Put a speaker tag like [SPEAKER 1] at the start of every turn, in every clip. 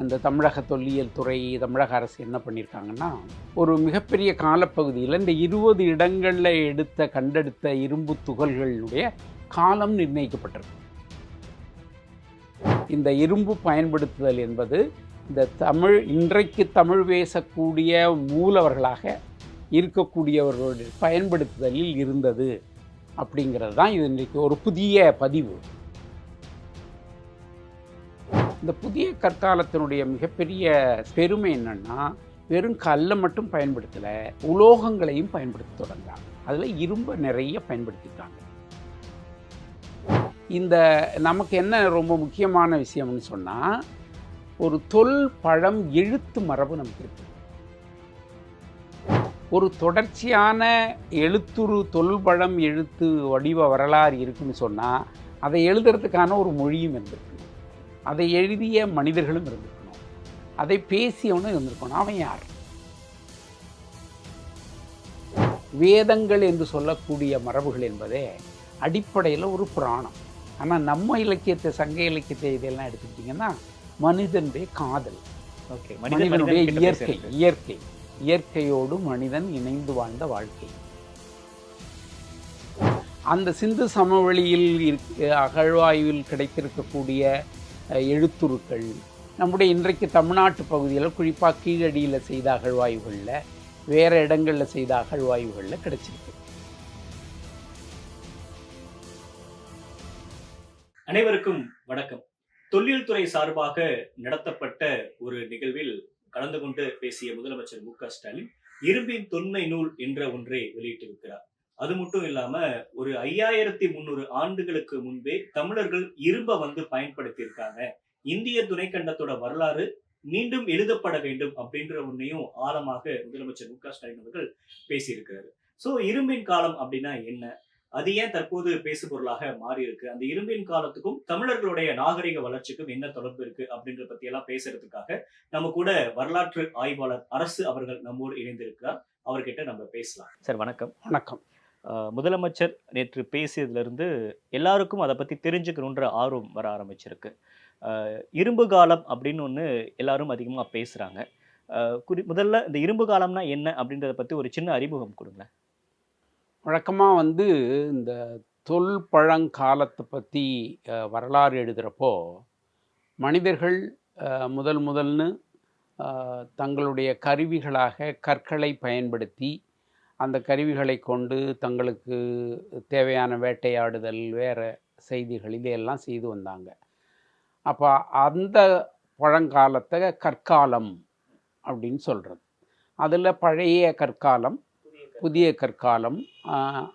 [SPEAKER 1] அந்த தமிழக தொல்லியல் துறை தமிழக அரசு என்ன பண்ணியிருக்காங்கன்னா ஒரு மிகப்பெரிய காலப்பகுதியில் இந்த இருபது இடங்களில் எடுத்த கண்டெடுத்த இரும்பு துகள்களுடைய காலம் நிர்ணயிக்கப்பட்டிருக்கு. இந்த இரும்பு பயன்படுத்துதல் என்பது இந்த தமிழ் இன்றைக்கு தமிழ் பேசக்கூடிய மூலவர்களாக இருக்கக்கூடியவர்களுடைய பயன்படுத்துதலில் இருந்தது அப்படிங்கிறது தான் இது இன்றைக்கு ஒரு புதிய பதிவு. இந்த புதிய கற்காலத்தினுடைய மிகப்பெரிய பெருமை என்னன்னா வெறும் கல்லை மட்டும் பயன்படுத்தலை உலோகங்களையும் பயன்படுத்த தொடங்குறாங்க. அதில் இரும்பை நிறைய பயன்படுத்திட்டாங்க. இந்த நமக்கு என்ன ரொம்ப முக்கியமான விஷயம்னு சொன்னால் ஒரு தொல் பழம் எழுத்து மரபு நமக்கு இருக்கு. ஒரு தொடர்ச்சியான எழுத்துரு தொல்பழம் எழுத்து வடிவ வரலாறு இருக்குன்னு சொன்னால் அதை எழுதுறதுக்கான ஒரு மொழியும் இருந்தது அதை எழுதிய மனிதர்களும் இருந்திருக்கணும். அதை பேசியவனும் இருந்திருக்கணும். அவன் யார்? வேதங்கள் என்று சொல்லக்கூடிய மரபுகள் என்பதே அடிப்படையில் ஒரு புராணம். ஆனால் நம்ம இலக்கியத்தை சங்க இலக்கியத்தை இதெல்லாம் எடுத்துக்கிட்டிங்கன்னா மனிதனுடைய காதல்.
[SPEAKER 2] ஓகே
[SPEAKER 1] மனிதனுடைய இயற்கை இயற்கை. இயற்கையோடு மனிதன் இணைந்து வாழ்ந்த வாழ்க்கை. அந்த சிந்து சமவெளியில் இருக்க அகழ்வாய்வில் கிடைத்திருக்கக்கூடிய எழுத்துருக்கள். நம்முடைய இன்றைக்கு தமிழ்நாட்டு பகுதியில் குறிப்பாக கீழடியில் செய்த அகழ்வாய்வுகளில் வேறு இடங்களில் செய்த அகழ்வாய்வுகளில் கிடைச்சிருக்கு.
[SPEAKER 2] அனைவருக்கும் வணக்கம். தொல்லியல் துறை சார்பாக நடத்தப்பட்ட ஒரு நிகழ்வில் கலந்து கொண்டு பேசிய முதலமைச்சர் மு க ஸ்டாலின் இரும்பின் தொன்மை நூல் என்ற ஒன்றை வெளியிட்டிருக்கிறார். அது மட்டும் இல்லாம ஒரு ஐயாயிரத்தி முந்நூறு ஆண்டுகளுக்கு முன்பே தமிழர்கள் இரும்ப வந்து பயன்படுத்தியிருக்காங்க. இந்திய துணைக்கண்டத்தோட வரலாறு மீண்டும் எழுதப்பட வேண்டும் அப்படின்ற ஒன்னையும் ஆழமாக முதலமைச்சர் மு க ஸ்டாலின் அவர்கள் பேசியிருக்கிறாரு. சோ இரும்பின் காலம் அப்படின்னா என்ன? அது ஏன் தற்போது பேசுபொருளாக மாறி இருக்கு அந்த இரும்பின் காலத்துக்கும் தமிழர்களுடைய நாகரிக வளர்ச்சிக்கும் என்ன தொடர்பு இருக்கு அப்படின்ற பத்தி எல்லாம் பேசுறதுக்காக நம்ம கூட வரலாற்று ஆய்வாளர் அரசு அவர்கள் நம்மோடு இணைந்திருக்கிறார். அவர்கிட்ட நம்ம பேசலாம். சார் வணக்கம்.
[SPEAKER 1] வணக்கம்.
[SPEAKER 2] முதலமைச்சர் நேற்று பேசியதுலேருந்து எல்லாருக்கும் அதை பற்றி தெரிஞ்சுக்கணுன்ற ஆர்வம் வர ஆரம்பிச்சிருக்கு. இரும்பு காலம் அப்படின்னு ஒன்று எல்லாரும் அதிகமாக பேசுகிறாங்க குறி முதல்ல இந்த இரும்பு காலம்னா என்ன அப்படின்றத பற்றி ஒரு சின்ன அறிமுகம் கொடுங்க
[SPEAKER 1] வழக்கமாக வந்து இந்த தொல் பழங்காலத்தை பற்றி வரலாறு எழுதுகிறப்போ மனிதர்கள் முதல் முதல்னு தங்களுடைய கருவிகளாக கற்களை பயன்படுத்தி அந்த கருவிகளை கொண்டு தங்களுக்கு தேவையான வேட்டையாடுதல் வேறு செய்திகள் இதையெல்லாம் செய்து வந்தாங்க. அப்போ அந்த பழங்காலத்தை கற்காலம் அப்படின்னு சொல்கிறது அதில் பழைய கற்காலம் புதிய கற்காலம்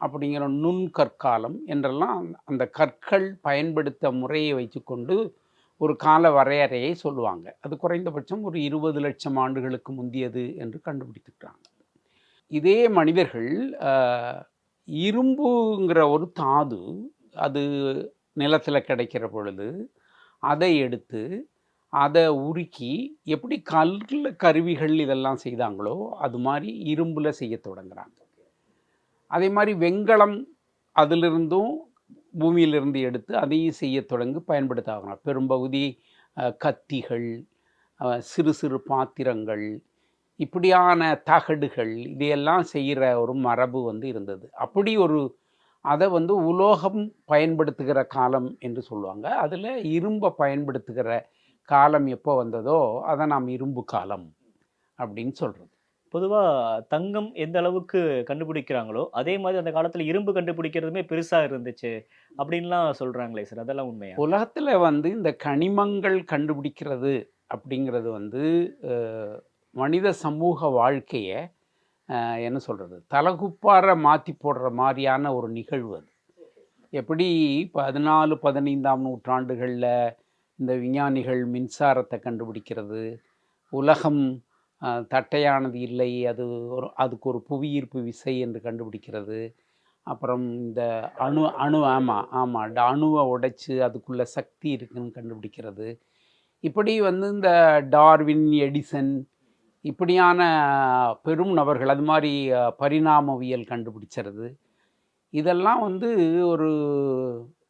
[SPEAKER 1] அப்படிங்கிற நுண் கற்காலம் என்றெல்லாம் அந்த கற்கள் பயன்படுத்த முறையை வைத்துக்கொண்டு ஒரு கால வரையறையை சொல்லுவாங்க. அது குறைந்தபட்சம் ஒரு இருபது லட்சம் ஆண்டுகளுக்கு முந்தியது என்று கண்டுபிடித்துக்கிறாங்க இதே மனிதர்கள் இரும்புங்கிற ஒரு தாது அது நிலத்தில் கிடைக்கிற பொழுது அதை எடுத்து அதை உருக்கி எப்படி கல் கருவிகள் இதெல்லாம் செய்தாங்களோ அது மாதிரி இரும்பில் செய்ய தொடங்குறாங்க. அதே மாதிரி வெங்கலம் அதிலிருந்தும் பூமியிலிருந்து எடுத்து அதையும் செய்ய தொடங்கி பயன்படுத்த பயன்படுத்தாங்க பெரும்பகுதி கத்திகள் சிறு சிறு பாத்திரங்கள் இப்படியான தகடுகள் இதையெல்லாம் செய்கிற ஒரு மரபு வந்து இருந்தது. அப்படி ஒரு அதை வந்து உலோகம் பயன்படுத்துகிற காலம் என்று சொல்லுவாங்க. அதில் இரும்பை பயன்படுத்துகிற காலம் எப்போ வந்ததோ அதை நாம் இரும்பு காலம் அப்படின்னு சொல்கிறது
[SPEAKER 2] பொதுவா தங்கம் எந்த அளவுக்கு கண்டுபிடிக்கிறாங்களோ அதே மாதிரி அந்த காலத்துல இரும்பு கண்டுபிடிக்கிறதுமே பெருசா இருந்துச்சு அப்படின்லாம் சொல்றாங்களே சார். அதெல்லாம் உண்மையா?
[SPEAKER 1] உலகத்தில் வந்து இந்த கனிமங்கள் கண்டுபிடிக்கிறது அப்படிங்கிறது வந்து மனித சமூக வாழ்க்கையை என்ன சொல்கிறது தலகுப்பார மாற்றி போடுற மாதிரியான ஒரு நிகழ்வு அது. எப்படி பதினாலு பதினைந்தாம் நூற்றாண்டுகளில் இந்த விஞ்ஞானிகள் மின்சாரத்தை கண்டுபிடிக்கிறது உலகம் தட்டையானது இல்லை அது ஒரு அதுக்கு ஒரு புவியீர்ப்பு விசை என்று கண்டுபிடிக்கிறது அப்புறம் இந்த அணு அணு ஆமாம் ஆமாம் இந்த அணுவை உடைச்சி அதுக்குள்ளே சக்தி இருக்குன்னு கண்டுபிடிக்கிறது. இப்படி வந்து இந்த டார்வின் எடிசன் இப்படியான பெரும் நபர்கள் அது மாதிரி பரிணாமவியல் கண்டுபிடிச்சிருது இதெல்லாம் வந்து ஒரு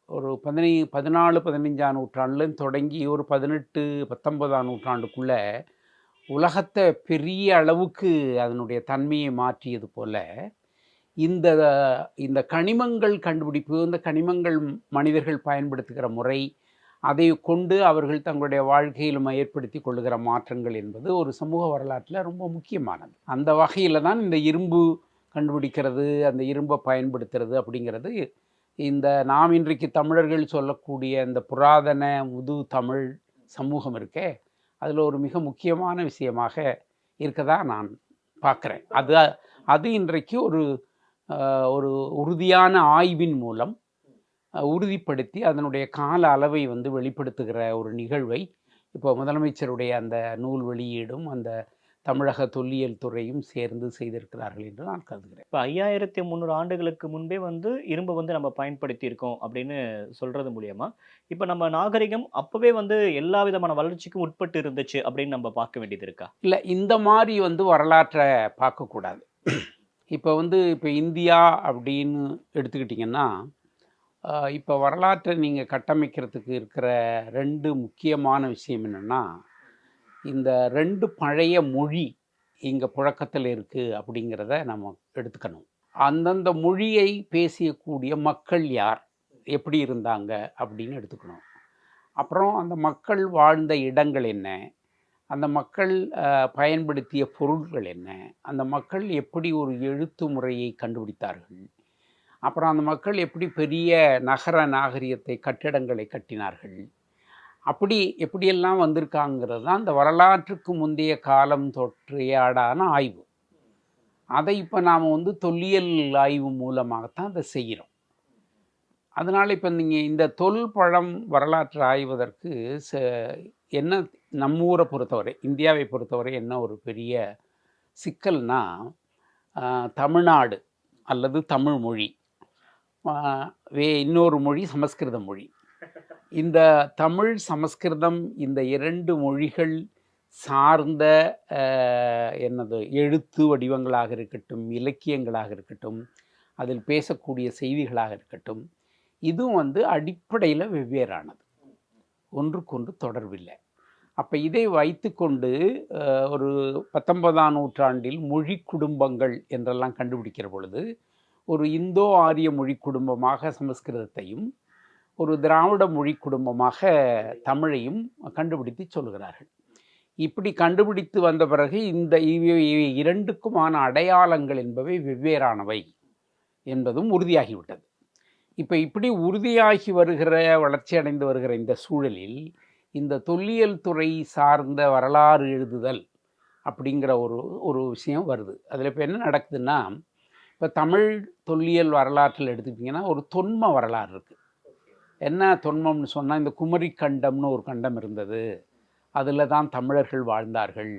[SPEAKER 1] ஒரு பதினை பதினாலு பதினஞ்சாம் நூற்றாண்டுலேருந்து தொடங்கி ஒரு பதினெட்டு பத்தொன்பதாம் நூற்றாண்டுக்குள்ளே உலகத்தை பெரிய அளவுக்கு அதனுடைய தன்மையை மாற்றியது போல் இந்த இந்த கனிமங்கள் கண்டுபிடிப்பு இந்த கனிமங்கள் மனிதர்கள் பயன்படுத்துகிற முறை அதை கொண்டு அவர்கள் தங்களுடைய வாழ்க்கையிலும் ஏற்படுத்தி கொள்ளுகிற மாற்றங்கள் என்பது ஒரு சமூக வரலாற்றில் ரொம்ப முக்கியமானது. அந்த வகையில் தான் இந்த இரும்பு கண்டுபிடிக்கிறது அந்த இரும்பை பயன்படுத்துறது அப்படிங்கிறது. இந்த நாம் இன்றைக்கு தமிழர்கள் சொல்லக்கூடிய இந்த புராதன முது தமிழ் சமூகம் இருக்கே அதில் ஒரு மிக முக்கியமான விஷயமாக இருக்கதா நான் பார்க்குறேன். அது அது இன்றைக்கு ஒரு ஒரு உறுதியான ஆய்வின் மூலம் உறுதிப்படுத்தி அதனுடைய கால அளவை வந்து வெளிப்படுத்துகிற ஒரு நிகழ்வை இப்போ முதலமைச்சருடைய அந்த நூல் வெளியீடும் அந்த தமிழக தொல்லியல் துறையும் சேர்ந்து செய்திருக்கிறார்கள் என்று நான் கருதுகிறேன்.
[SPEAKER 2] இப்போ ஐயாயிரத்தி முந்நூறு ஆண்டுகளுக்கு முன்பே வந்து இரும்பை வந்து நம்ம பயன்படுத்தி இருக்கோம் அப்படின்னு சொல்றது மூலியமா இப்போ நம்ம நாகரிகம் அப்பவே வந்து எல்லா விதமான வளர்ச்சிக்கும் உட்பட்டு இருந்துச்சு அப்படின்னு நம்ம பார்க்க வேண்டியது இருக்கா?
[SPEAKER 1] இல்லை இந்த மாதிரி வந்து வரலாற்றை பார்க்கக்கூடாது. இப்போ வந்து இப்போ இந்தியா அப்படின்னு எடுத்துக்கிட்டிங்கன்னா இப்போ வரலாற்றை நீங்கள் கட்டமைக்கிறதுக்கு இருக்கிற ரெண்டு முக்கியமான விஷயம் என்னென்னா இந்த ரெண்டு பழைய மொழி இங்கே புழக்கத்தில் இருக்குது அப்படிங்கிறத நம்ம எடுத்துக்கணும். அந்தந்த மொழியை பேசியக்கூடிய மக்கள் யார்? எப்படி இருந்தாங்க? அப்படின்னு எடுத்துக்கணும். அப்புறம் அந்த மக்கள் வாழ்ந்த இடங்கள் என்ன? அந்த மக்கள் பயன்படுத்திய பொருட்கள் என்ன? அந்த மக்கள் எப்படி ஒரு எழுத்து முறையை கண்டுபிடித்தார்கள்? அப்புறம் அந்த மக்கள் எப்படி பெரிய நகர நாகரிகத்தை கட்டிடங்களை கட்டினார்கள்? அப்படி எப்படியெல்லாம் வந்திருக்காங்கிறது தான் இந்த வரலாற்றுக்கு முந்தைய காலம் தொற்றையாடான ஆய்வு. அதை இப்போ நாம் வந்து தொல்லியல் ஆய்வு மூலமாகத்தான் அதை செய்கிறோம். அதனால் இப்போ நீங்கள் இந்த தொல் பழம் வரலாற்று ஆய்வதற்கு ச என்ன நம்ம ஊரை பொறுத்தவரை இந்தியாவை பொறுத்தவரை என்ன ஒரு பெரிய சிக்கல்னால் தமிழ்நாடு அல்லது தமிழ் மொழி வே இன்னொரு மொழி சமஸ்கிருத மொழி. இந்த தமிழ் சமஸ்கிருதம் இந்த இரண்டு மொழிகள் சார்ந்த என்னது எழுத்து வடிவங்களாக இருக்கட்டும் இலக்கியங்களாக இருக்கட்டும் அதில் பேசக்கூடிய செய்திகளாக இருக்கட்டும் இதுவும் வந்து அடிப்படையில் வெவ்வேறானது. ஒன்றுக்கொன்று தொடர்பில்லை. அப்போ இதை வைத்துக்கொண்டு ஒரு பத்தொன்பதாம் நூற்றாண்டில் மொழி குடும்பங்கள் என்றெல்லாம் கண்டுபிடிக்கிற பொழுது ஒரு இந்தோ ஆரிய மொழி குடும்பமாக சமஸ்கிருதத்தையும் ஒரு திராவிட மொழி குடும்பமாக தமிழையும் கண்டுபிடித்து சொல்கிறார்கள். இப்படி கண்டுபிடித்து வந்த பிறகு இந்த இவை இரண்டுக்குமான அடையாளங்கள் என்பவை வெவ்வேறானவை என்பதும் உறுதியாகிவிட்டது. இப்போ இப்படி உறுதியாகி வருகிற வளர்ச்சி அடைந்து வருகிற இந்த சூழலில் இந்த தொல்லியல் துறை சார்ந்த வரலாறு எழுதுதல் அப்படிங்கிற ஒரு ஒரு விஷயம் வருது. அதில் இப்போ என்ன நடக்குதுன்னா இப்போ தமிழ் தொல்லியல் வரலாற்றில் எடுத்துக்கிட்டிங்கன்னா ஒரு தொன்ம வரலாறு இருக்குது என்ன தொன்மம்னு சொன்னால் இந்த குமரி கண்டம்னு ஒரு கண்டம் இருந்தது. அதில் தான் தமிழர்கள் வாழ்ந்தார்கள்.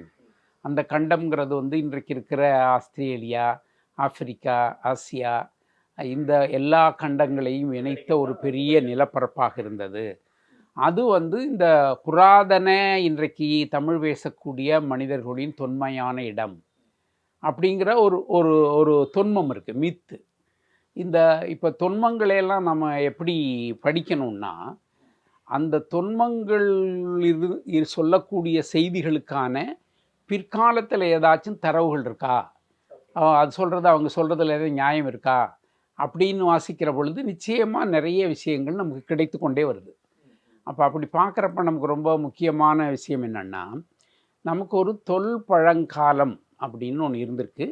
[SPEAKER 1] அந்த கண்டம்ங்கிறது வந்து இன்றைக்கு இருக்கிற ஆஸ்திரேலியா ஆப்பிரிக்கா ஆசியா இந்த எல்லா கண்டங்களையும் இணைத்த ஒரு பெரிய நிலப்பரப்பாக இருந்தது. அது வந்து இந்த புராதன இன்றைக்கு தமிழ் பேசக்கூடிய மனிதர்களின் தொன்மையான இடம். அப்படிங்கிற ஒரு ஒரு ஒரு தொன்மம் இருக்குது மித்து. இந்த இப்போ தொன்மங்களையெல்லாம் நம்ம எப்படி படிக்கணும்னா அந்த தொன்மங்கள் இரு- சொல்லக்கூடிய செய்திகளுக்கான பிற்காலத்தில் ஏதாச்சும் தரவுகள் இருக்கா? அது சொல்கிறது அவங்க சொல்கிறதுல ஏதாவது நியாயம் இருக்கா? அப்படின்னு வாசிக்கிற பொழுது நிச்சயமாக நிறைய விஷயங்கள் நமக்கு கிடைத்து கொண்டே வருது. அப்போ அப்படி பார்க்குறப்ப நமக்கு ரொம்ப முக்கியமான விஷயம் என்னென்னா நமக்கு ஒரு தொல் பழங்காலம் அப்படின்னு ஒன்று இருந்திருக்கு.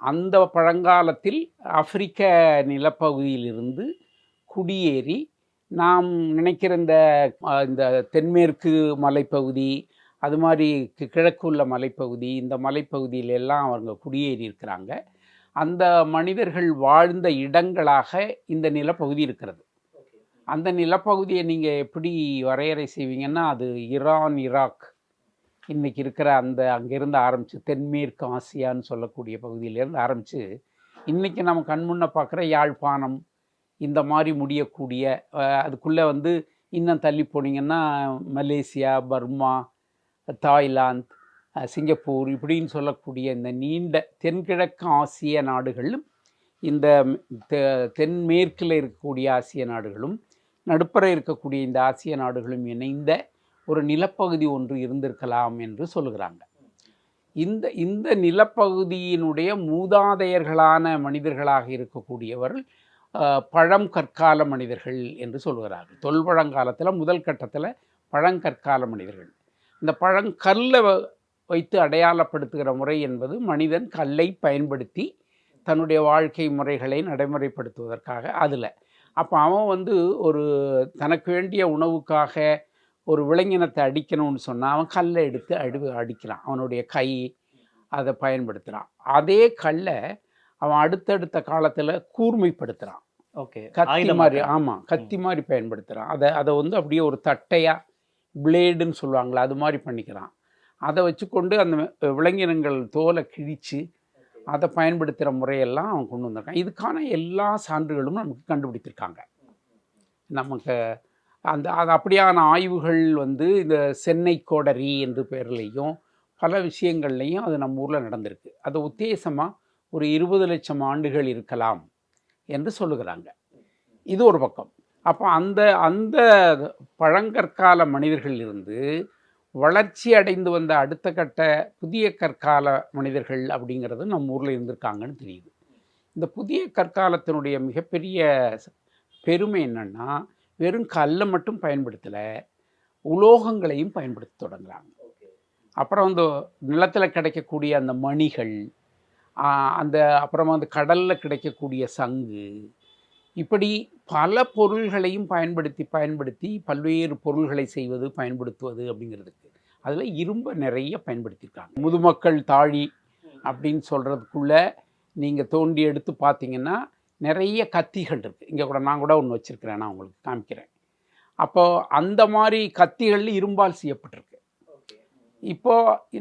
[SPEAKER 1] அந்த பழங்காலத்தில் ஆப்பிரிக்க நிலப்பகுதியிலிருந்து குடியேறி நாம் நினைக்கிற இந்த இந்த தென்மேற்கு மலைப்பகுதி அது மாதிரி கிழக்கு உள்ள மலைப்பகுதி இந்த மலைப்பகுதியில எல்லாம் அவங்க குடியேறி இருக்கிறாங்க. அந்த மனிதர்கள் வாழ்ந்த இடங்களாக இந்த நிலப்பகுதி இருக்கிறது. அந்த நிலப்பகுதியை நீங்கள் எப்படி வரையறை செய்வீங்கன்னா அது ஈரான் ஈராக் இன்றைக்கி இருக்கிற அந்த அங்கேருந்து ஆரம்பித்து தென்மேற்கு ஆசியான்னு சொல்லக்கூடிய பகுதியிலேருந்து ஆரம்பித்து இன்றைக்கி நம்ம கண்முன்ன பார்க்குற யாழ்ப்பாணம் இந்த மாதிரி முடியக்கூடிய அதுக்குள்ளே வந்து இன்னும் தள்ளி போனீங்கன்னா மலேசியா பர்மா தாய்லாந்து சிங்கப்பூர் இப்படின்னு சொல்லக்கூடிய இந்த நீண்ட தென்கிழக்கு ஆசிய நாடுகளும் இந்த தெ- தென்மேற்கில் இருக்கக்கூடிய ஆசிய நாடுகளும் நடுப்பற இருக்கக்கூடிய இந்த ஆசிய நாடுகளும் இணைந்த ஒரு நிலப்பகுதி ஒன்று இருந்திருக்கலாம் என்று சொல்லுகிறாங்க. இந்த இந்த நிலப்பகுதியினுடைய மூதாதையர்களான மனிதர்களாக இருக்கக்கூடியவர்கள் பழம் கற்கால மனிதர்கள் என்று சொல்கிறார்கள் தொல்பழங்காலத்தில் முதல் கட்டத்தில் பழங்கற்கால மனிதர்கள். இந்த பழங்கல்லை வைத்து அடையாளப்படுத்துகிற முறை என்பது மனிதன் கல்லை பயன்படுத்தி தன்னுடைய வாழ்க்கை முறைகளை நடைமுறைப்படுத்துவதற்காக அதில். அப்போ அவன் வந்து ஒரு தனக்கு வேண்டிய உணவுக்காக ஒரு விலங்கினத்தை அடிக்கணும்னு சொன்னால் அவன் கல்லை எடுத்து அடி அடிக்கிறான். அவனுடைய கை அதை பயன்படுத்துகிறான் அதே கல்லை அவன் அடுத்தடுத்த காலத்தில் கூர்மைப்படுத்துகிறான்
[SPEAKER 2] ஓகே.
[SPEAKER 1] கத்தி மாதிரி ஆமாம் கத்தி மாதிரி பயன்படுத்துகிறான் அதை அதை வந்து அப்படியே ஒரு தட்டையாக பிளேடுன்னு சொல்லுவாங்களே அது மாதிரி பண்ணிக்கிறான். அதை வச்சுக்கொண்டு அந்த விலங்கினங்கள் தோலை கிழித்து அதை பயன்படுத்துகிற முறையெல்லாம் அவன் கொண்டு வந்திருக்கான். இதுக்கான எல்லா சான்றுகளும் நமக்கு கண்டுபிடித்திருக்காங்க. நமக்கு அந்த அது அப்படியான ஆய்வுகள் வந்து இந்த சென்னை கோடரி என்று பெயர்லேயும் பல விஷயங்கள்லையும் அது நம்ம ஊரில் நடந்திருக்கு. அது உத்தேசமாக ஒரு இருபது லட்சம் ஆண்டுகள் இருக்கலாம் என்று சொல்லுகிறாங்க. இது ஒரு பக்கம். அப்போ அந்த அந்த பழங்கற்கால மனிதர்கள் இருந்து வளர்ச்சி அடைந்து வந்த அடுத்த கட்ட புதிய கற்கால மனிதர்கள் அப்படிங்கிறது நம்ம ஊரில் இருந்திருக்காங்கன்னு தெரியுது. இந்த புதிய கற்காலத்தினுடைய மிகப்பெரிய பெருமை என்னென்னா வெறும் கல்லை மட்டும் பயன்படுத்தலை உலோகங்களையும் பயன்படுத்த தொடங்குறாங்க. அப்புறம் அந்த நிலத்தில் கிடைக்கக்கூடிய அந்த மணிகள் அந்த அப்புறமா அந்த கடலில் கிடைக்கக்கூடிய சங்கு இப்படி பல பொருள்களையும் பயன்படுத்தி பயன்படுத்தி பல்வேறு பொருள்களை செய்வது பயன்படுத்துவது அப்படிங்கிறதுக்கு அதில் இரும்பை நிறைய பயன்படுத்தியிருக்காங்க முதுமக்கள் தாழி அப்படின்னு சொல்கிறதுக்குள்ள நீங்கள் தோண்டி எடுத்து பார்த்தீங்கன்னா நிறைய கத்திகள் இருக்குது இங்கே கூட நான் கூட ஒன்று வச்சுருக்கிறேன். நான் உங்களுக்கு காமிக்கிறேன். அப்போது அந்த மாதிரி கத்திகள் இரும்பால் செய்யப்பட்டிருக்கு. இப்போ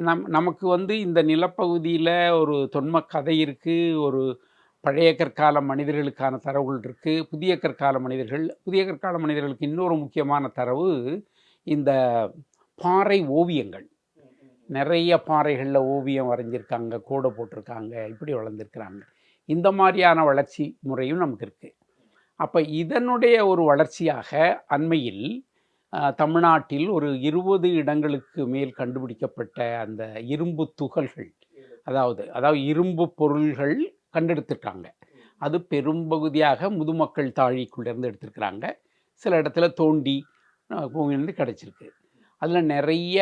[SPEAKER 1] நம் நமக்கு வந்து இந்த நிலப்பகுதியில் ஒரு தொன்ம கதை இருக்குது ஒரு பழைய கற்கால மனிதர்களுக்கான தரவுகள் இருக்குது புதிய கற்கால மனிதர்கள் புதிய கற்கால மனிதர்களுக்கு இன்னொரு முக்கியமான தரவு இந்த பாறை ஓவியங்கள். நிறைய பாறைகளில் ஓவியம் வரைஞ்சிருக்காங்க கோடை போட்டிருக்காங்க இப்படி வளர்ந்துருக்கிறாங்க. இந்த மாதிரியான வளர்ச்சி முறையும் நமக்கு இருக்குது அப்போ இதனுடைய ஒரு வளர்ச்சியாக அண்மையில் தமிழ்நாட்டில் ஒரு இருபது இடங்களுக்கு மேல் கண்டுபிடிக்கப்பட்ட அந்த இரும்பு துகள்கள் அதாவது அதாவது இரும்பு பொருள்கள் கண்டெடுத்துட்டாங்க. அது பெரும்பகுதியாக முதுமக்கள் தாழிக்குள்ளேருந்து எடுத்திருக்கிறாங்க. சில இடத்துல தோண்டி அஹ், கிடச்சிருக்கு. அதில் நிறைய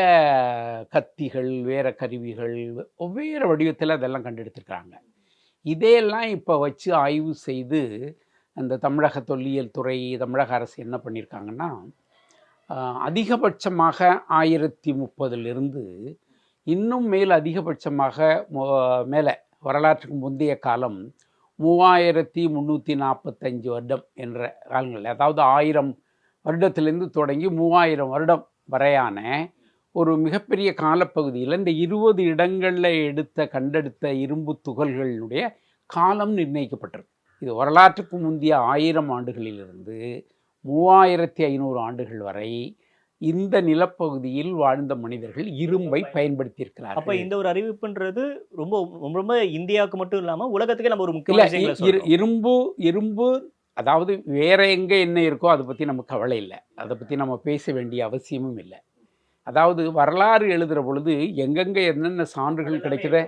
[SPEAKER 1] கத்திகள் வேற கருவிகள் ஒவ்வேறு வடிவத்தில் அதெல்லாம் கண்டெடுத்துருக்குறாங்க. இதையெல்லாம் இப்போ வச்சு ஆய்வு செய்து அந்த தமிழக தொல்லியல் துறை தமிழக அரசு என்ன பண்ணியிருக்காங்கன்னா அதிகபட்சமாக ஆயிரத்தி முப்பதுலேருந்து இன்னும் மேல் அதிகபட்சமாக மேலே வரலாற்றுக்கு முந்தைய காலம் மூவாயிரத்தி முந்நூற்றி நாற்பத்தஞ்சு வருடம் என்ற காலங்கள். அதாவது ஆயிரம் வருடத்திலேருந்து தொடங்கி மூவாயிரம் வருடம் வரையான ஒரு மிகப்பெரிய காலப்பகுதியில் இந்த இருபது இடங்களில் எடுத்த கண்டெடுத்த இரும்பு துகள்களுடைய காலம் நிர்ணயிக்கப்பட்டிருக்கு இது வரலாற்றுக்கு முந்தைய ஆயிரம் ஆண்டுகளிலிருந்து மூவாயிரத்தி ஐநூறு ஆண்டுகள் வரை இந்த நிலப்பகுதியில் வாழ்ந்த மனிதர்கள் இரும்பை
[SPEAKER 2] அப்ப
[SPEAKER 1] பயன்படுத்தியிருக்கிறார்கள்
[SPEAKER 2] இந்த ஒரு அறிவிப்புன்றது ரொம்ப ரொம்ப ரொம்ப இந்தியாவுக்கு மட்டும் இல்லாம உலகத்துக்கே நம்ம ஒரு சொல்றோம்.
[SPEAKER 1] இரும்பு இரும்பு அதாவது வேற எங்க என்ன இருக்கோ அதை பத்தி நமக்கு கவலை இல்லை. அதை பத்தி நம்ம பேச வேண்டிய அவசியமும் இல்லை. அதாவது வரலாறு எழுதுற பொழுது எங்கெங்க என்னென்ன சான்றுகள் கிடைக்குதோ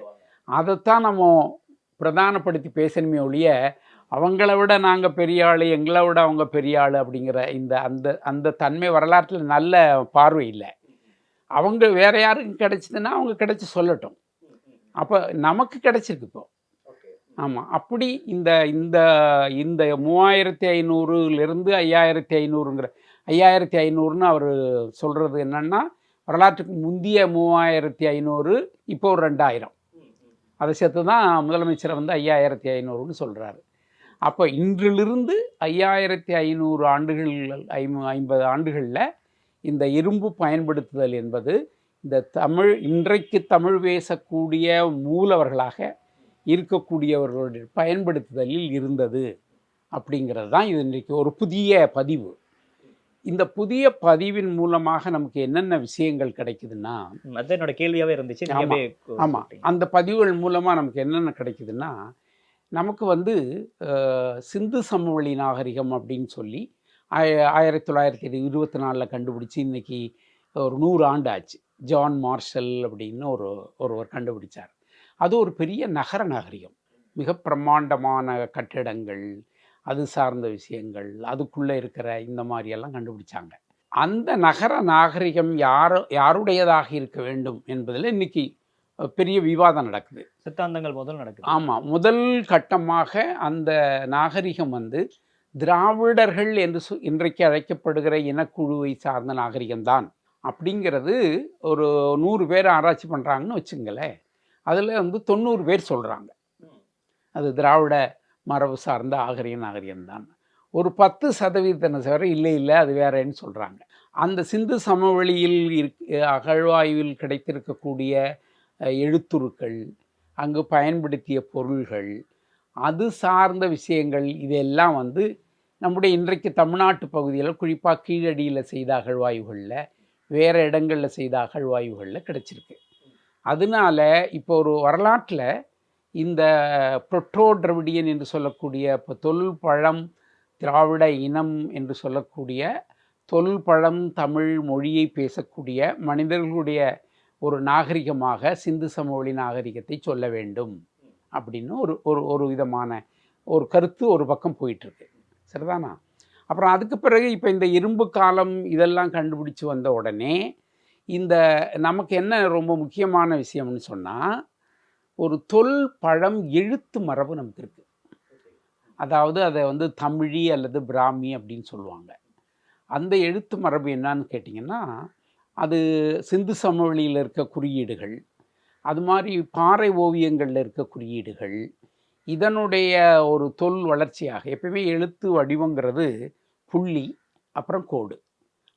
[SPEAKER 1] அதைத்தான் நம்ம பிரதானப்படுத்தி பேசணுமே ஒழிய அவங்கள விட நாங்கள் பெரிய ஆள் எங்களை விட அவங்க பெரிய ஆள் அப்படிங்கிற இந்த அந்த அந்த தன்மை வரலாற்றில் நல்ல பார்வை இல்லை. அவங்க வேற யாருக்கும் கிடைச்சதுன்னா அவங்க கிடைச்சி சொல்லட்டும். அப்போ நமக்கு கிடைச்சிருக்கு இப்போ. ஆமாம் அப்படி இந்த இந்த இந்த மூவாயிரத்தி ஐநூறுலேருந்து ஐயாயிரத்தி ஐநூறுங்கிற ஐயாயிரத்தி ஐநூறுன்னு அவர் சொல்கிறது என்னன்னா வரலாற்றுக்கு முந்தைய மூவாயிரத்தி ஐநூறு இப்போ ஒரு ரெண்டாயிரம். அதை சேர்த்து தான் முதலமைச்சர் வந்து ஐயாயிரத்தி ஐநூறுன்னு சொல்கிறாரு அப்போ இன்றிலிருந்து ஐயாயிரத்தி ஐநூறு ஆண்டுகள் ஐ ஐம்பது ஆண்டுகளில் இந்த இரும்பு பயன்படுத்துதல் என்பது இந்த தமிழ் இன்றைக்கு தமிழ் பேசக்கூடிய மூலவர்களாக இருக்கக்கூடியவர்களுடைய பயன்படுத்துதலில் இருந்தது. அப்படிங்கிறது தான் இது இன்றைக்கு ஒரு புதிய பதிவு. இந்த புதிய பதிவின் மூலமாக நமக்கு என்னென்ன விஷயங்கள் கிடைக்குதுன்னா
[SPEAKER 2] அதுதான் என்னோட கேள்வியாவே இருந்துச்சு
[SPEAKER 1] ஆமாம். அந்த பதிவுகள் மூலமாக நமக்கு என்னென்ன கிடைக்குதுன்னா நமக்கு வந்து சிந்து சமவெளி நாகரிகம் அப்படின்னு சொல்லி ஆய ஆயிரத்தி தொள்ளாயிரத்தி இருபத்தி நாலில் கண்டுபிடிச்சி இன்னைக்கு ஒரு நூறு ஆண்டு ஆச்சு. ஜான் மார்ஷல் அப்படின்னு ஒரு ஒருவர் கண்டுபிடிச்சார். அது ஒரு பெரிய நகர நாகரிகம். மிக பிரம்மாண்டமான கட்டிடங்கள் அது சார்ந்த விஷயங்கள் அதுக்குள்ளே இருக்கிற இந்த மாதிரியெல்லாம் கண்டுபிடிச்சாங்க. அந்த நகர நாகரிகம் யார் யாருடையதாக இருக்க வேண்டும் என்பதில் இன்னைக்கு பெரிய விவாதம் நடக்குது.
[SPEAKER 2] சித்தாந்தங்கள் முதல் நடக்குது.
[SPEAKER 1] ஆமாம் முதல் கட்டமாக அந்த நாகரிகம் வந்து திராவிடர்கள் என்று சொ இன்றைக்கு அழைக்கப்படுகிற இனக்குழுவை சார்ந்த நாகரிகம்தான். அப்படிங்கிறது ஒரு நூறு பேர் ஆராய்ச்சி பண்ணுறாங்கன்னு வச்சுங்களேன். அதில் வந்து தொண்ணூறு பேர் சொல்கிறாங்க அது திராவிட மரபு சார்ந்த ஆகரிய நாகரிகம்தான் ஒரு பத்து சதவீதத்தினர் இல்லை இல்லை அது வேறேன்னு சொல்கிறாங்க அந்த சிந்து சமவெளியில் இருக் அகழ்வாய்வில் கிடைத்திருக்கக்கூடிய எழுத்துருக்கள் அங்கு பயன்படுத்திய பொருள்கள் அது சார்ந்த விஷயங்கள் இதெல்லாம் வந்து நம்முடைய இன்றைக்கு தமிழ்நாட்டு பகுதியில் குறிப்பாக கீழடியில் செய்த அகழ்வாய்வுகளில் வேறு இடங்களில் செய்த அகழ்வாய்வுகளில் கிடைச்சிருக்கு. அதனால இப்போ ஒரு வரலாற்றில் இந்த புரோட்டோ என்று சொல்லக்கூடிய இப்போ தொல்பழம் திராவிட இனம் என்று சொல்லக்கூடிய தொல்பழம் தமிழ் மொழியை பேசக்கூடிய மனிதர்களுடைய ஒரு நாகரிகமாக சிந்து சமவெளி நாகரிகத்தை சொல்ல வேண்டும். அப்படின்னு ஒரு ஒரு ஒரு விதமான ஒரு கருத்து ஒரு பக்கம் போயிட்டுருக்கு. சரிதானா? அப்புறம் அதுக்கு பிறகு இப்போ இந்த இரும்பு காலம் இதெல்லாம் கண்டுபிடிச்சு வந்த உடனே இந்த நமக்கு என்ன ரொம்ப முக்கியமான விஷயம்னு சொன்னால் ஒரு தொல் பழம் எழுத்து மரபு நமக்கு இருக்குது அதாவது அதை வந்து தமிழி அல்லது பிராமி அப்படின்னு சொல்லுவாங்க. அந்த எழுத்து மரபு என்னான்னு கேட்டிங்கன்னா அது சிந்து சமவெளியில் இருக்க குறியீடுகள் அது மாதிரி பாறை ஓவியங்களில் இருக்க குறியீடுகள் இதனுடைய ஒரு தொல் வளர்ச்சியாக எப்பயுமே எழுத்து வடிவங்கிறது புள்ளி அப்புறம் கோடு.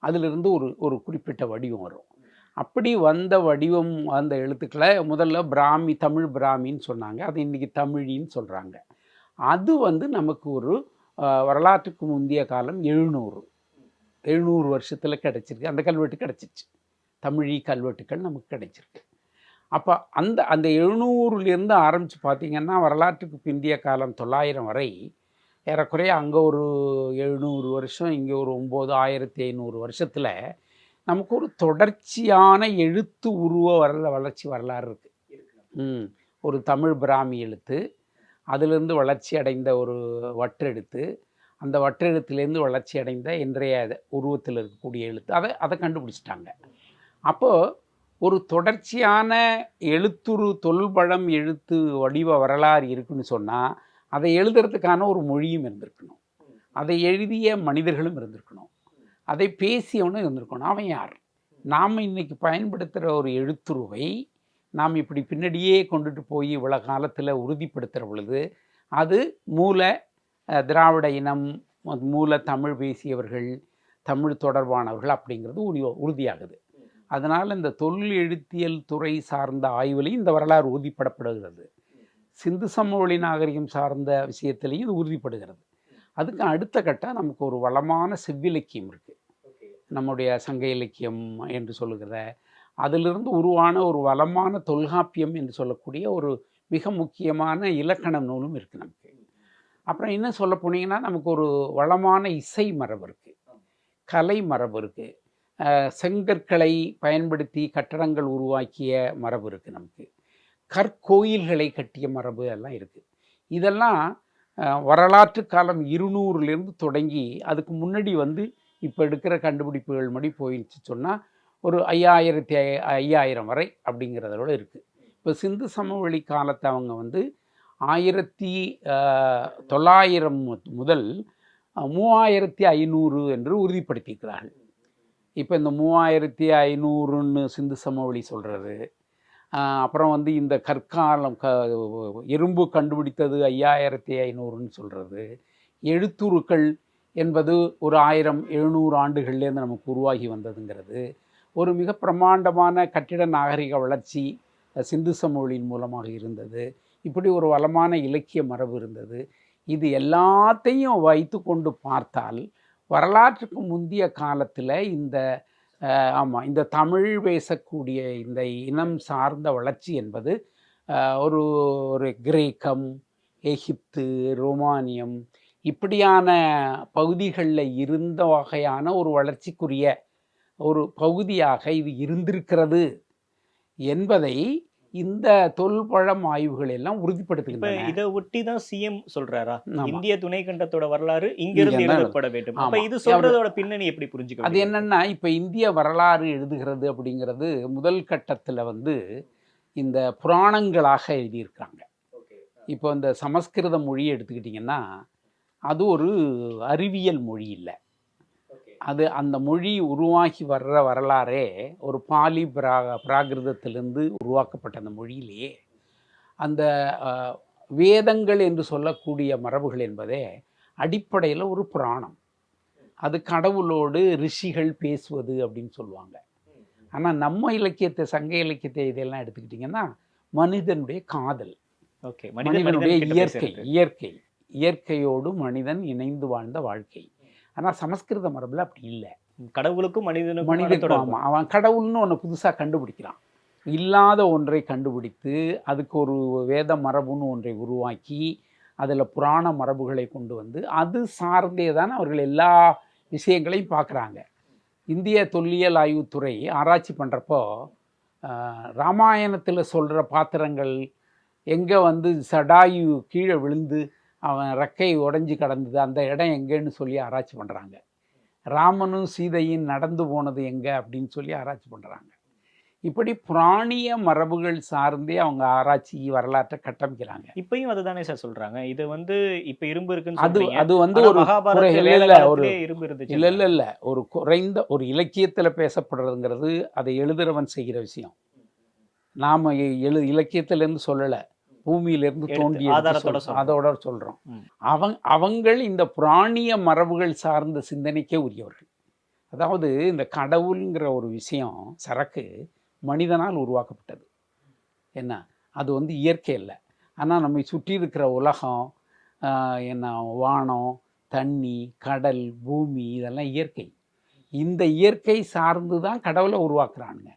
[SPEAKER 1] அதிலிருந்து ஒரு ஒரு குறிப்பிட்ட வடிவம் வரும். அப்படி வந்த வடிவம் அந்த எழுத்துக்களை முதல்ல பிராமி தமிழ் பிராமின்னு சொன்னாங்க. அது இன்றைக்கி தமிழின்னு சொல்கிறாங்க அது வந்து நமக்கு ஒரு வரலாற்றுக்கு முந்தைய காலம் எழுநூறு. எழுநூறு வருஷத்தில் கிடச்சிருக்கு. அந்த கல்வெட்டு கிடச்சிச்சு. தமிழி கல்வெட்டுக்கள் நமக்கு கிடைச்சிருக்கு. அப்போ அந்த அந்த எழுநூறுலேருந்து ஆரம்பித்து பார்த்திங்கன்னா வரலாற்றுக்கு பிந்திய காலம் தொள்ளாயிரம் வரை ஏறக்குறைய அங்கே ஒரு எழுநூறு வருஷம் இங்கே ஒரு ஒம்பது ஆயிரத்தி ஐநூறு வருஷத்தில் நமக்கு ஒரு தொடர்ச்சியான எழுத்து உருவ வரல வளர்ச்சி வரலாறு இருக்குது ம். ஒரு தமிழ் பிராமி எழுத்து அதிலிருந்து வளர்ச்சி அடைந்த ஒரு வட்டெழுத்து அந்த வட்டெழுத்துலேருந்து வளர்ச்சி அடைந்த இன்றைய உருவத்தில் இருக்கக்கூடிய எழுத்து அதை அதை கண்டுபிடிச்சிட்டாங்க. அப்போது ஒரு தொடர்ச்சியான எழுத்துரு தொல்பழம் எழுத்து வடிவ வரலாறு இருக்குன்னு சொன்னால் அதை எழுதுறதுக்கான ஒரு மொழியும் இருந்திருக்கணும். அதை எழுதிய மனிதர்களும் இருந்திருக்கணும். அதை பேசியவனும் இருந்திருக்கணும். அவன் யார்? நாம் இன்றைக்கி பயன்படுத்துகிற ஒரு எழுத்துருவை நாம் இப்படி பின்னாடியே கொண்டுட்டு போய் இவ்வளோ காலத்தில் உறுதிப்படுத்துகிற பொழுது அது மூல திராவிட இனம் மூல தமிழ் பேசியவர்கள் தமிழ் தொடர்பானவர்கள் அப்படிங்கிறது உறுதியாகுது. அதனால் இந்த தொழில் எழுத்தியல் துறை சார்ந்த ஆய்வுலையும் இந்த வரலாறு உறுதிப்படப்படுகிறது. சிந்து சமவெளி நாகரிகம் சார்ந்த விஷயத்திலையும் இது உறுதிப்படுகிறது. அதுக்கு அடுத்த கட்டம் நமக்கு ஒரு வளமான செவ்விலக்கியம் இருக்குது நம்முடைய சங்க இலக்கியம் என்று சொல்லுகிற அதிலிருந்து உருவான ஒரு வளமான தொல்காப்பியம் என்று சொல்லக்கூடிய ஒரு மிக முக்கியமான இலக்கண நூலும் இருக்குது நமக்கு. அப்புறம் என்ன சொல்ல போனீங்கன்னா நமக்கு ஒரு வளமான இசை மரபு இருக்குது கலை மரபு இருக்குது செங்கற்களை பயன்படுத்தி கட்டடங்கள் உருவாக்கிய மரபு இருக்குது நமக்கு. கற்கோயில்களை கட்டிய மரபு எல்லாம் இருக்குது இதெல்லாம் வரலாற்று காலம் இருநூறுலேருந்து தொடங்கி அதுக்கு முன்னாடி வந்து இப்போ எடுக்கிற கண்டுபிடிப்புகள் மடி போயிடுச்சு சொன்னால் ஒரு ஐயாயிரத்தி ஐ- ஐயாயிரம் வரை அப்படிங்கிறதோட இருக்குது இப்போ சிந்து சமவெளி காலத்தை அவங்க வந்து ஆயிரத்தி தொள்ளாயிரம் மு- முதல் மூவாயிரத்தி ஐநூறு என்று உறுதிப்படுத்தியிருக்கிறார்கள். இப்போ இந்த மூவாயிரத்தி ஐநூறுன்னு சிந்து சமவெளி சொல்கிறது அப்புறம் வந்து இந்த கற்காலம் க இரும்பு கண்டுபிடித்தது ஐயாயிரத்தி ஐநூறுன்னு சொல்கிறது எழுத்துருக்கள் என்பது ஒரு ஆயிரம் எழுநூறு ஆண்டுகள்லேருந்து நமக்கு உருவாகி வந்ததுங்கிறது. ஒரு மிக பிரமாண்டமான கட்டிட நாகரிக வளர்ச்சி சிந்து சமவெளியின் மூலமாக இருந்தது. இப்படி ஒரு வளமான இலக்கிய மரபு இருந்தது. இது எல்லாத்தையும் வைத்து கொண்டு பார்த்தால் வரலாற்றுக்கு முந்தைய காலத்தில் இந்த ஆமாம் இந்த தமிழ் பேசக்கூடிய இந்த இனம் சார்ந்த வளர்ச்சி என்பது ஒரு ஒரு கிரேக்கம் எகிப்து ரோமானியம் இப்படியான பகுதிகளில் இருந்த வகையான ஒரு வளர்ச்சிக்குரிய ஒரு பகுதியாக இது இருந்திருக்கிறது என்பதை இந்த தொல்பழம் ஆய்வுகள் எல்லாம் உறுதிப்படுத்துகின்றன.
[SPEAKER 2] இதை ஒட்டி தான் சிஎம் சொல்றாரா. இந்திய துணை கண்டத்தோட வரலாறு இங்கிருந்து எழுதப்பட வேண்டும். அப்ப. இது சொல்றதோட பின்னணி எப்படி புரிஞ்சுக்க
[SPEAKER 1] அது என்னன்னா இப்போ இந்திய வரலாறு எழுதுகிறது அப்படிங்கிறது முதல் கட்டத்தில் வந்து இந்த புராணங்களாக எழுதியிருக்காங்க இப்போ இந்த சமஸ்கிருத மொழி எடுத்துக்கிட்டிங்கன்னா அது ஒரு அறிவியல் மொழி இல்லை. அது அந்த மொழி உருவாகி வர்ற வரலாறே ஒரு பாலி பிரா பிராகிருதத்திலிருந்து உருவாக்கப்பட்ட அந்த மொழியிலேயே. அந்த வேதங்கள் என்று சொல்லக்கூடிய மரபுகள் என்பதே அடிப்படையில் ஒரு புராணம். அது கடவுளோடு ரிஷிகள் பேசுவது அப்படின்னு சொல்லுவாங்க. ஆனால் நம்ம இலக்கியத்தை சங்க இலக்கியத்தை இதெல்லாம் எடுத்துக்கிட்டிங்கன்னா மனிதனுடைய காதல்.
[SPEAKER 2] ஓகே
[SPEAKER 1] மனிதனுடைய இயற்கை இயற்கை இயற்கையோடு மனிதன் இணைந்து வாழ்ந்த வாழ்க்கை. ஆனால் சமஸ்கிருத மரபில் அப்படி இல்லை.
[SPEAKER 2] கடவுளுக்கும் மனிதனுக்கும்
[SPEAKER 1] மனிதனுக்கு ஆமாம் அவன் கடவுள்னு ஒன்று புதுசாக கண்டுபிடிக்கிறான். இல்லாத ஒன்றை கண்டுபிடித்து அதுக்கு ஒரு வேத மரபுன்னு ஒன்றை உருவாக்கி அதில் புராண மரபுகளை கொண்டு வந்து அது சார்ந்தே தான் அவர்கள் எல்லா விஷயங்களையும் பார்க்குறாங்க. இந்திய தொல்லியல் ஆய்வுத்துறை ஆராய்ச்சி பண்ணுறப்போ ராமாயணத்தில் சொல்கிற பாத்திரங்கள் எங்கே வந்து சடாயு கீழே விழுந்து அவன் ரெக்கை உடைஞ்சு கடந்தது. அந்த இடம் எங்கேன்னு சொல்லி ஆராய்ச்சி பண்ணுறாங்க ராமனும் சீதையும் நடந்து போனது எங்கே அப்படின்னு சொல்லி ஆராய்ச்சி பண்ணுறாங்க இப்படி புராணிய மரபுகள் சார்ந்தே அவங்க ஆராய்ச்சி வரலாற்றை கட்டமைக்கிறாங்க.
[SPEAKER 2] இப்பயும் அதுதானே சார் சொல்றாங்க. இது வந்து இப்ப இரும்பு இருக்குன்னு
[SPEAKER 1] அது அது வந்து ஒரு ஒரு
[SPEAKER 2] இரும்பு இருந்துச்சு.
[SPEAKER 1] இல்லை இல்லை இல்லை. ஒரு குறைந்த ஒரு இலக்கியத்தில் பேசப்படுறதுங்கிறது அதை எழுதுறவன் செய்கிற விஷயம். நாம் எழு இலக்கியத்திலேருந்து சொல்லலை. பூமியிலேருந்து தோண்டி
[SPEAKER 2] ஆதாரத்தோட.
[SPEAKER 1] அதோட சொல்கிறோம். அவங் அவங்கள் இந்த புராணிய மரபுகள் சார்ந்த சிந்தனைக்கே உரியவர்கள். அதாவது இந்த கடவுளுங்கிற ஒரு விஷயம் சரக்கு மனிதனால் உருவாக்கப்பட்டது. என்ன? அது வந்து இயற்கை இல்லை ஆனால் நம்மை சுற்றி இருக்கிற உலகம் என்ன வானம் தண்ணி கடல் பூமி இதெல்லாம் இயற்கை. இந்த இயற்கை சார்ந்து தான் கடவுளை உருவாக்குறானுங்க.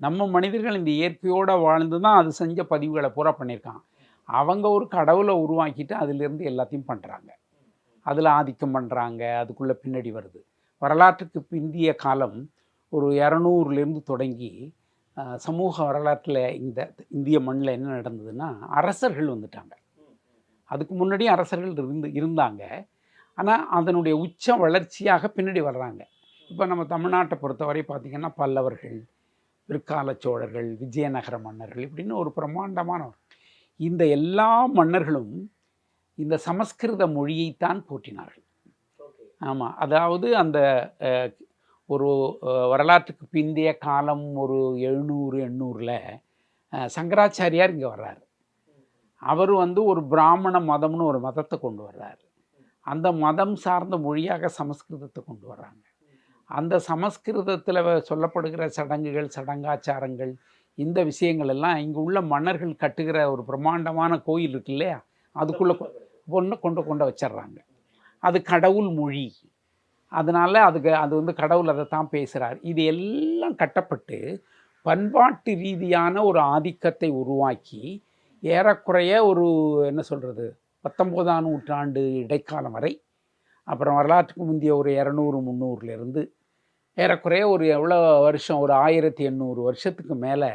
[SPEAKER 1] நம்ம மனிதர்கள் இந்த இயற்கையோடு வாழ்ந்து தான் அது செஞ்ச பதிவுகளை பூரா பண்ணியிருக்கான். அவங்க ஒரு கடவுளை உருவாக்கிட்டு அதிலிருந்து எல்லாத்தையும் பண்ணுறாங்க அதில் ஆதிக்கம் பண்ணுறாங்க அதுக்குள்ளே பின்னாடி வருது. வரலாற்றுக்கு பிந்திய காலம் ஒரு இரநூறுலேருந்து தொடங்கி சமூக வரலாற்றில் இந்த இந்திய மண்ணில் என்ன நடந்ததுன்னா அரசர்கள் வந்துட்டாங்க. அதுக்கு முன்னாடி அரசர்கள் இருந்து இருந்தாங்க. ஆனால் அதனுடைய உச்ச வளர்ச்சியாக பின்னாடி வர்றாங்க. இப்போ நம்ம தமிழ்நாட்டை பொறுத்தவரை பார்த்திங்கன்னா பல்லவர்கள் பிற்கால சோழர்கள் விஜயநகர மன்னர்கள் இப்படின்னு ஒரு பிரம்மாண்டமான இந்த எல்லா மன்னர்களும் இந்த சமஸ்கிருத மொழியைத்தான் போற்றினார்கள். ஆமாம் அதாவது அந்த ஒரு வரலாற்றுக்கு பிந்தைய காலம் ஒரு எழுநூறு எண்ணூறில் சங்கராச்சாரியார் இங்கே வர்றாரு. அவர் வந்து ஒரு பிராமண மதம்னு ஒரு மதத்தை கொண்டு வர்றாரு. அந்த மதம் சார்ந்த மொழியாக சமஸ்கிருதத்தை கொண்டு வர்றாங்க. அந்த சமஸ்கிருதத்தில் சொல்லப்படுகிற சடங்குகள் சடங்காச்சாரங்கள் இந்த விஷயங்கள் எல்லாம் இங்கே உள்ள மன்னர்கள் கட்டுகிற ஒரு பிரம்மாண்டமான கோயில் இருக்கு இல்லையா? அதுக்குள்ளே பொண்ணை கொண்டு கொண்டு வச்சிடுறாங்க அது கடவுள் மொழி. அதனால் அதுக்கு அது வந்து கடவுள் அதை தான் பேசுகிறார் இது எல்லாம் கட்டப்பட்டு பண்பாட்டு ரீதியான ஒரு ஆதிக்கத்தை உருவாக்கி ஏறக்குறைய ஒரு என்ன சொல்கிறது பத்தொம்போதாம் நூற்றாண்டு இடைக்காலம் வரை அப்புறம் வரலாற்றுக்கு முந்தைய ஒரு இரநூறு முந்நூறுலேருந்து ஏறக்குறைய ஒரு எவ்வளோ வருஷம் ஒரு ஆயிரத்தி எண்ணூறு வருஷத்துக்கு மேலே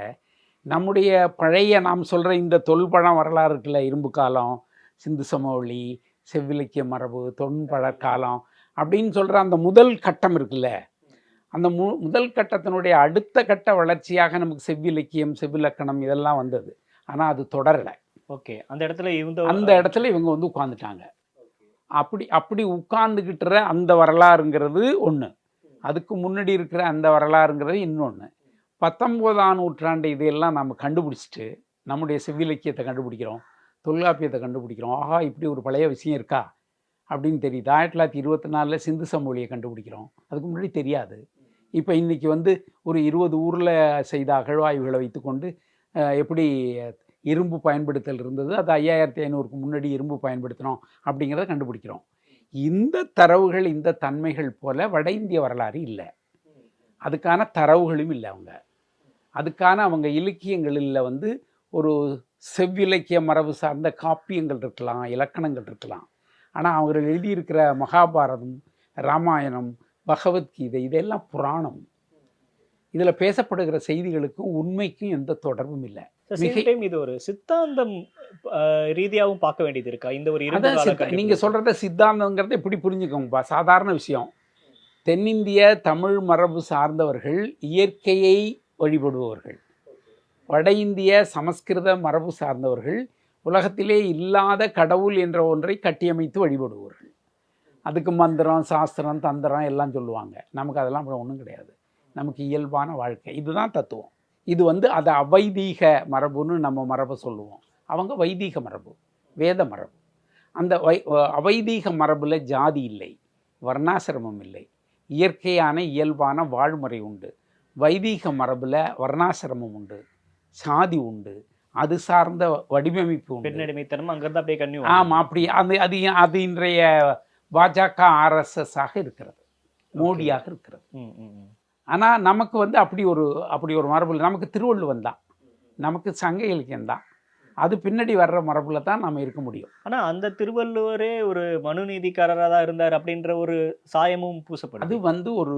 [SPEAKER 1] நம்முடைய பழைய நாம் சொல்கிற இந்த தொல்பழம் வரலாறு இருக்குல்ல இரும்பு காலம் சிந்து சமவெளி செவ்விலக்கிய மரபு தொன்பழ காலம் அப்படின்னு சொல்கிற அந்த முதல் கட்டம் இருக்குல்ல அந்த மு முதல் கட்டத்தினுடைய அடுத்த கட்ட வளர்ச்சியாக நமக்கு செவ்விலக்கியம் செவ்விலக்கணம் இதெல்லாம் வந்தது. ஆனால் அது தொடரலை.
[SPEAKER 2] ஓகே. அந்த இடத்துல இந்த
[SPEAKER 1] அந்த இடத்துல இவங்க வந்து உட்காந்துட்டாங்க அப்படி அப்படி உட்கார்ந்துக்கிட்டுற அந்த வரலாறுங்கிறது ஒன்று அதுக்கு முன்னாடி இருக்கிற அந்த வரலாறுங்கிறது இன்னொன்று பத்தொம்போதாம் நூற்றாண்டு இதையெல்லாம் நம்ம கண்டுபிடிச்சிட்டு நம்முடைய செவ்விலக்கியத்தை கண்டுபிடிக்கிறோம் தொல்காப்பியத்தை கண்டுபிடிக்கிறோம் ஆஹா இப்படி ஒரு பழைய விஷயம் இருக்கா? அப்படின்னு தெரியுது. ஆயிரத்தி தொள்ளாயிரத்தி இருபத்தி நாலில் சிந்து சமொழியை கண்டுபிடிக்கிறோம். அதுக்கு முன்னாடி தெரியாது. இப்போ இன்றைக்கி வந்து ஒரு இருபது ஊரில் செய்த அகழ்வாய்வுகளை வைத்துக்கொண்டு எப்படி இரும்பு பயன்படுத்தல் இருந்தது அது ஐயாயிரத்தி ஐநூறுக்கு முன்னாடி இரும்பு பயன்படுத்தினோம் அப்படிங்கிறத கண்டுபிடிக்கிறோம். இந்த தரவுகள் இந்த தன்மைகள் போல வட இந்திய வரலாறு இல்லை. அதுக்கான தரவுகளும் இல்லை அவங்க. அதுக்கான அவங்க இலக்கியங்களில் வந்து ஒரு செவ்விலக்கிய மரபு சார்ந்த காப்பியங்கள் இருக்கலாம் இலக்கணங்கள் இருக்கலாம். ஆனால் அவர்கள் எழுதியிருக்கிற மகாபாரதம் ராமாயணம் பகவத்கீதை இதெல்லாம் புராணம். இதில் பேசப்படுகிற செய்திகளுக்கும் உண்மைக்கும் எந்த தொடர்பும் இல்லை.
[SPEAKER 2] டைம் இது ஒரு சித்தாந்தம் அஹ், ரீதியாவும் பார்க்க வேண்டியது இருக்கா? இந்த ஒரு
[SPEAKER 1] நீங்க. சொல்றத சித்தாந்தங்கிறத இப்படி புரிஞ்சுக்கோங்கப்பா சாதாரண விஷயம். தென்னிந்திய தமிழ் மரபு சார்ந்தவர்கள் இயற்கையை வழிபடுபவர்கள். வட இந்திய சமஸ்கிருத மரபு சார்ந்தவர்கள் உலகத்திலே இல்லாத கடவுள் என்ற ஒன்றை கட்டியமைத்து வழிபடுவார்கள் அதுக்கு மந்திரம் சாஸ்திரம் தந்திரம் எல்லாம் சொல்லுவாங்க. நமக்கு அதெல்லாம் ஒன்றும் கிடையாது. நமக்கு இயல்பான வாழ்க்கை. இதுதான் தத்துவம். இது வந்து அதை அவைதீக மரபுன்னு நம்ம மரபை சொல்லுவோம். அவங்க வைதீக மரபு வேத மரபு. அந்த வை அவைதீக மரபில் ஜாதி இல்லை வர்ணாசிரமம் இல்லை இயற்கையான இயல்பான வாழ்முறை உண்டு. வைதீக மரபில் வர்ணாசிரமம் உண்டு சாதி உண்டு அது சார்ந்த வடிவமைப்பு உண்டு.
[SPEAKER 2] பெண்ணடிமைத்தனம் அங்கிருந்து அப்படியே கன்னியூ
[SPEAKER 1] ஆமாம் அப்படி. அது அது அது இன்றைய பாஜக ஆர்எஸ்எஸ் ஆக இருக்கிறது. மோடியாக இருக்கிறது. ஆனால் நமக்கு வந்து அப்படி ஒரு அப்படி ஒரு மரபு இல்லை. நமக்கு திருவள்ளுவன் தான். நமக்கு சங்க இலக்கியம் தான். அது பின்னாடி வர்ற மரபுல தான் நம்ம இருக்க முடியும்.
[SPEAKER 2] ஆனா அந்த திருவள்ளுவரே ஒரு மனு நீதிக்காரரா தான் இருந்தார் அப்படின்ற ஒரு சாயமும்
[SPEAKER 1] அது
[SPEAKER 2] பூசப்படுது
[SPEAKER 1] வந்து ஒரு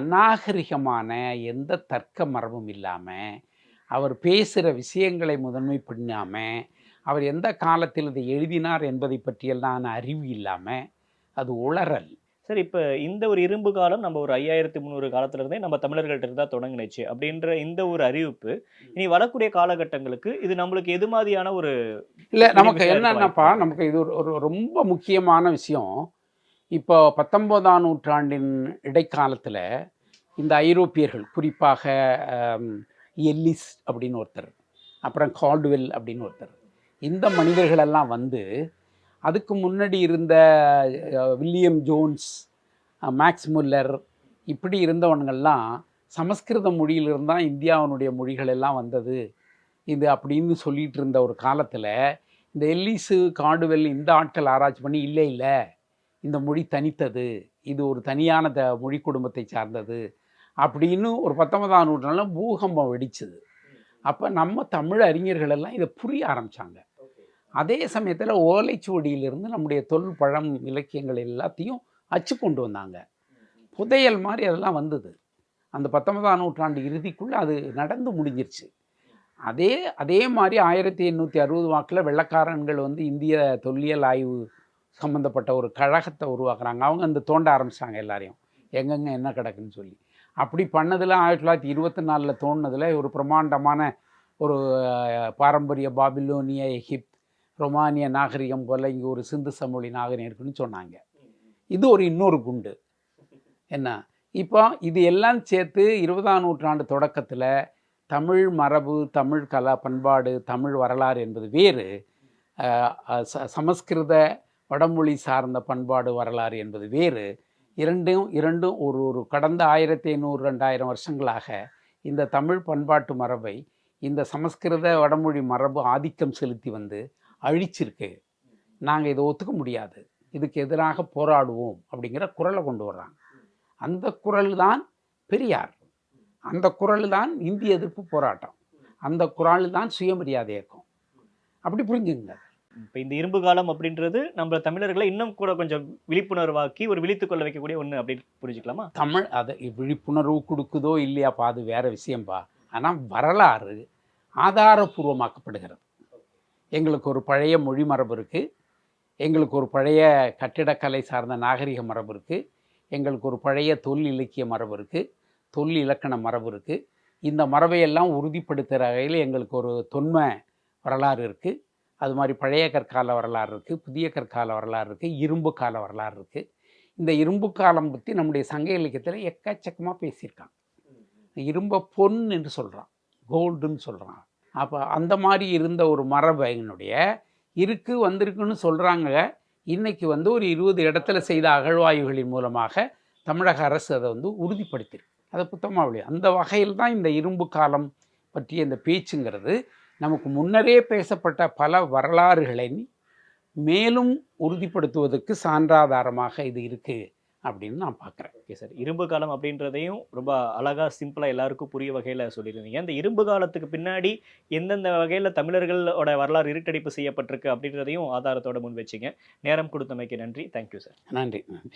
[SPEAKER 1] அநாகரிகமான எந்த தர்க்க மரபும் இல்லாமல் அவர் பேசுகிற விஷயங்களை முதன்மை பண்ணாமல் அவர் எந்த காலத்தில் இதை எழுதினார் என்பதை பற்றியெல்லாம் அறிவு இல்லாமல் அது உளறல்.
[SPEAKER 2] சரி இப்ப இந்த ஒரு இரும்பு காலம் நம்ம ஒரு ஐயாயிரத்தி முந்நூறு காலத்துல இருந்தே நம்ம தமிழர்கள்ட்ட இருந்தா தொடங்குனுச்சு. அப்படின்ற இந்த ஒரு அறிவிப்பு இனி வரக்கூடிய காலகட்டங்களுக்கு இது நம்மளுக்கு எது மாதிரியான ஒரு
[SPEAKER 1] இல்லை நமக்கு என்னென்னப்பா நமக்கு இது ஒரு ஒரு ரொம்ப முக்கியமான விஷயம். இப்போ பத்தொன்பதாம் நூற்றாண்டின் இடைக்காலத்தில் இந்த ஐரோப்பியர்கள் குறிப்பாக எல்லிஸ் அப்படின்னு ஒருத்தர் அப்புறம் கால்டுவெல் அப்படின்னு ஒருத்தர் இந்த மனிதர்களெல்லாம் வந்து அதுக்கு முன்னாடி இருந்த வில்லியம் ஜோன்ஸ் மேக்ஸ் முல்லர் இப்படி இருந்தவனுங்கள்லாம் சமஸ்கிருத மொழியிலிருந்து தான் இந்தியாவினுடைய மொழிகள் எல்லாம் வந்தது. இது அப்படின்னு சொல்லிட்டு இருந்த ஒரு காலத்தில் இந்த எல்லிஸு காடுவெல் இந்த ஆட்கள் ஆராய்ச்சி பண்ணி இல்லை இல்லை இந்த மொழி தனித்தது. இது ஒரு தனியான த மொழி குடும்பத்தை சார்ந்தது. அப்படின்னு ஒரு பத்தொன்பதாம் நூற்றாண்டில் பூகம்பம் வெடிச்சது. அப்போ நம்ம தமிழ் அறிஞர்கள் எல்லாம் இதை புரிய ஆரம்பித்தாங்க அதே சமயத்தில் ஓலைச்சுவடியிலிருந்து நம்முடைய தொல் பழம் இலக்கியங்கள் எல்லாத்தையும் அச்சு கொண்டு வந்தாங்க. புதையல் மாதிரி அதெல்லாம் வந்தது. அந்த பத்தொன்பதாம் நூற்றாண்டு இறுதிக்குள்ளே அது நடந்து முடிஞ்சிருச்சு. அதே அதே மாதிரி ஆயிரத்தி எண்ணூற்றி அறுபது வாக்கில் வெள்ளக்காரன்கள் வந்து இந்திய தொல்லியல் ஆய்வு சம்மந்தப்பட்ட ஒரு கழகத்தை உருவாக்குறாங்க. அவங்க அந்த தோண்ட ஆரம்பித்தாங்க எல்லாரையும். எங்கெங்கே என்ன கிடக்குன்னு சொல்லி. அப்படி பண்ணதில் ஆயிரத்தி தொள்ளாயிரத்தி இருபத்தி நாலில் தோணுனதில் ஒரு பிரம்மாண்டமான ஒரு பாரம்பரிய பாபிலோனிய எகிப்த் ரொமானிய நாகரிகம் போல் இங்கே ஒரு சிந்து சமொழி நாகரிகம் இருக்குன்னு சொன்னாங்க. இது ஒரு இன்னொரு குண்டு. என்ன? இப்போ இது எல்லாம் சேர்த்து இருபதாம் நூற்றாண்டு தொடக்கத்தில் தமிழ் மரபு தமிழ் கலா பண்பாடு தமிழ் வரலாறு என்பது வேறு. ச- சமஸ்கிருத வடமொழி சார்ந்த பண்பாடு வரலாறு என்பது வேறு. இரண்டும் இரண்டும் ஒரு ஒரு கடந்த ஆயிரத்தி ஐநூறு ரெண்டாயிரம் வருஷங்களாக இந்த தமிழ் பண்பாட்டு மரபை இந்த சமஸ்கிருத வடமொழி மரபு ஆதிக்கம் செலுத்தி வந்து அழிச்சிருக்கு. நாங்கள் இதை ஒத்துக்க முடியாது. இதுக்கு எதிராக போராடுவோம் அப்படிங்கிற குரலை கொண்டு வர்றாங்க. அந்த குரல் தான் பெரியார். அந்த குரல் தான் இந்திய எதிர்ப்பு போராட்டம். அந்த குரல் தான் சுயமரியாதை இயக்கம். அப்படி புரிஞ்சுங்க
[SPEAKER 2] இப்ப இந்த இரும்பு காலம் அப்படின்றது நம்ம தமிழர்களை இன்னும் கூட கொஞ்சம் விழிப்புணர்வாக்கி ஒரு விழித்துக் கொள்ள வைக்கக்கூடிய ஒண்ணு அப்படின்னு புரிஞ்சுக்கலாமா?
[SPEAKER 1] தமிழ் அதை விழிப்புணர்வு கொடுக்குதோ இல்லையாப்பா அது வேற விஷயம்பா. ஆனால் வரலாறு ஆதாரபூர்வமாக்கப்படுகிறது. எங்களுக்கு ஒரு பழைய மொழி மரபு இருக்குது எங்களுக்கு ஒரு பழைய கட்டிடக்கலை சார்ந்த நாகரிக மரபு இருக்குது எங்களுக்கு ஒரு பழைய தொல் இலக்கிய மரபு இருக்குது தொல் இலக்கண மரபு இருக்குது இந்த மரபையெல்லாம் உறுதிப்படுத்துகிற வகையில் எங்களுக்கு ஒரு தொன்மை வரலாறு இருக்குது அது மாதிரி பழைய கற்கால வரலாறு இருக்குது புதிய கற்கால வரலாறு இருக்குது இரும்பு கால வரலாறு இருக்குது இந்த இரும்பு காலம் பற்றி நம்முடைய சங்க இலக்கியத்தில் எக்கச்சக்கமாக பேசியிருக்கான் இரும்பை பொன் என்று சொல்கிறான் கோல்டுன்னு சொல்கிறான் அப்போ அந்த மாதிரி இருந்த ஒரு மரபையினுடைய இருக்கு வந்திருக்குன்னு சொல்கிறாங்க இன்றைக்கி வந்து ஒரு இருபது இடத்துல செய்த அகழ்வாய்வுகளின் மூலமாக தமிழக அரசு அதை வந்து உறுதிப்படுத்தியிருக்கு அதை புத்தகமாக அந்த வகையில் தான் இந்த இரும்பு காலம் பற்றிய இந்த பேச்சுங்கிறது நமக்கு முன்னரே பேசப்பட்ட பல வரலாறுகளை மேலும் உறுதிப்படுத்துவதற்கு சான்றாதாரமாக இது இருக்குது அப்படின்னு நான் பார்க்குறேன்.
[SPEAKER 2] Okay sir. இரும்பு காலம் அப்படின்றதையும் ரொம்ப அழகா சிம்பிளா எல்லாருக்கும் புரிய வகையில சொல்லியிருந்தீங்க. இந்த இரும்பு காலத்துக்கு பின்னாடி எந்தெந்த வகையில தமிழர்களோட வரலாறு இருட்டடிப்பு செய்யப்பட்டிருக்கு அப்படின்றதையும் ஆதாரத்தோட முன் வச்சிங்க. நேரம் கொடுத்தமைக்கு நன்றி. தேங்க்யூ சார்
[SPEAKER 1] நன்றி. நன்றி.